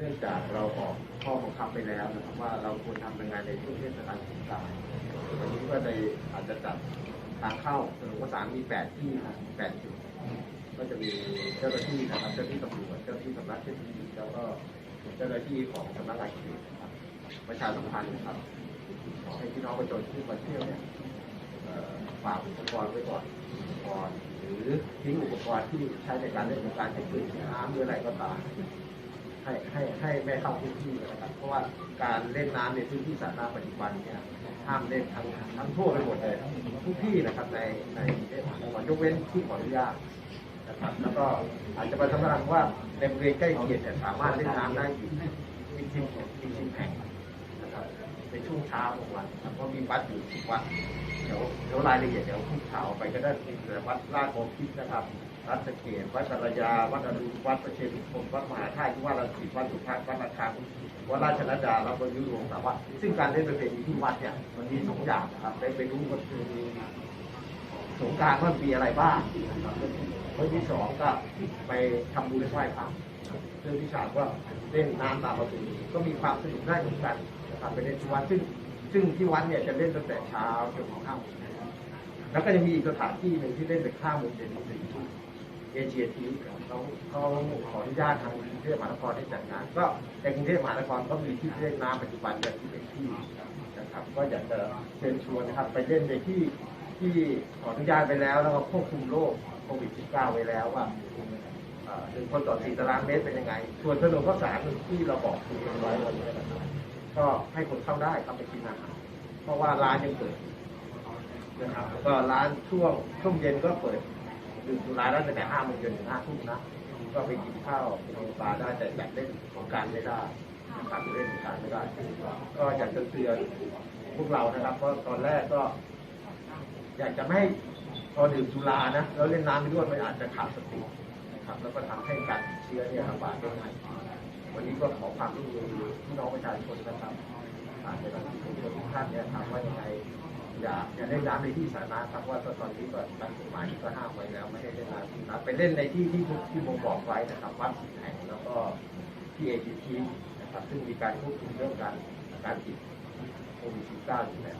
เนื่องจากเราออกข้อบังคับไปแล้วนะครับว่าเราควรทำยังไงในช่วงเทศกาลสงกรานต์วันนี้ก็เลยอาจจะจัดทางเข้าถนนข้าวสารมีแปดที่ครับแปดจุด ก็จะมีเจ้าหน้าที่นะครับ เจ้าหน้าที่ตำรวจ เจ้าหน้าที่สำนักเทศกิจแล้วก็เจ้าหน้าที่ของสำนักงานเขตนะครับประชาสัมพันธ์นะครับขอให้พี่น้องประชาชนที่มาเที่ยวเนี่ยฝากอุปกรณ์ไว้ก่อนอุปกรณ์หรือทิ้งอุปกรณ์ที่ใช้ในการเล่นสงการเช่นปืนน้ำหรืออะไรก็ตาม ให้ให้ให้ไม่เข้าพื้นที่นะครับ เพราะว่าการเล่นน้ำในพื้นที่สาธารณะปัจจุบันเนี่ยห้ามเล่นทั้งทั้งทั่วไปหมดเลยทุกที่นะครับในในกรุงเทพมหานครยกเว้นที่ขออนุญาตนะครับแล้วก็อาจจะประชาสัมพันธ์ว่าในบริเวณใกล้เคียงเนี่ยสามารถเล่นน้ำได้อยู่จริงจริง ช่วงเช้าของวันครับเพราะมีวัดอยู่สิบวัดเดี๋ยวเดี๋ยวรายละเอียดเดี๋ยวพุ่งข่าไปก็ได้แต่วัดลาดโพธินะครับวัดสเกดวัดสรยา วัดอรุณวัดประเชษฐพลวัดมหาธาตุว่าเราสิวัดสุพรรณวัดระฆังวัดราชนัดาแล้วก็ยุโรปสามวัดซึ่งการเล่นปเพณีที่วัดเนี่ยมันมีสองอย่างนะครับได้ไปรู้ว่าคือสงการว่ามีอะไรบ้างนะครับ เรื่องที่สองก็ไปทำบุญไหว้พระเรื่องที่สามก็เล่นน้ำตามประเพณีก็มีความสนุกได้เหมือนกันนะครับไปเล่นที่วัดซึ่งซึ่งที่วัดเนี่ยจะเล่นตั้งแต่เช้าจนถึงค่ำแล้วก็จะมีอีกสถานที่หนึ่งที่เล่นเป็นข้ามโมงเย็นถึงสี่ทุ่มเอเชียทีเขาเขาขออนุญาตทางกรุงเทพมหานครให้จัดงาน ก็ในกรุงเทพมหานครก็มีที่เล่นน้ำปัจจุบันอย่างที่เป็นที่นะครับ ก็อยากจะเชิญชวนนะครับ ไปเล่นในที่ ที่ขออนุญาตไปแล้วแล้วก็ควบคุมโรคโควิด -19 ไว้แล้วว่าหนึ่งคนต่อสี่ตารางเมตรเป็นยังไง ส่วนถนนข้าวสารที่เราบอกคือเป็นร้อยวันนี้นะครับก็ให้คนเข้าได้เข้าไปกินอาหารเพราะว่าร้านยังเปิดนะครับก็ร้านช่วงช่วงเย็นก็เปิดดื่มสุราได้ตั้งแต่ห้าโมงเย็นถึงห้าทุ่มนะก็ไปกินข้าวกินปลาได้แต่จัดเล่นของการไม่ได้นะครับเล่นของการไม่ได้ ก็อยากจะเตือนพวกเรานะครับเพราะตอนแรกก็ อยากจะไม่ให้พอดื่มสุรานะแล้วเล่นน้ำไปด้วยมันอาจจะขาดสตินะครับแล้วก็ทำให้การติดเชื้อเนี่ยระบาดได้ง่ายวันนี้ก็ขอความร่วมมือพี่น้องประชาชนนะครับอาจจะต้องทุกคนทุกท่านเนี่ยถามว่ายังไงอย่าอย่าเล่นน้ำในที่สาธารณะครับว่าตอนนี้ก็ตามกฎหมายก็ห้ามไว้แล้วไม่ให้เล่นน้ำที่น้ำไปเล่นในที่ที่ที่ผมบอกไว้นะครับวัดสิบแห่งแล้วก็ที่เอทีทีนะครับซึ่งมีการควบคุมเรื่องการการติดโควิด -19 อยู่แล้ว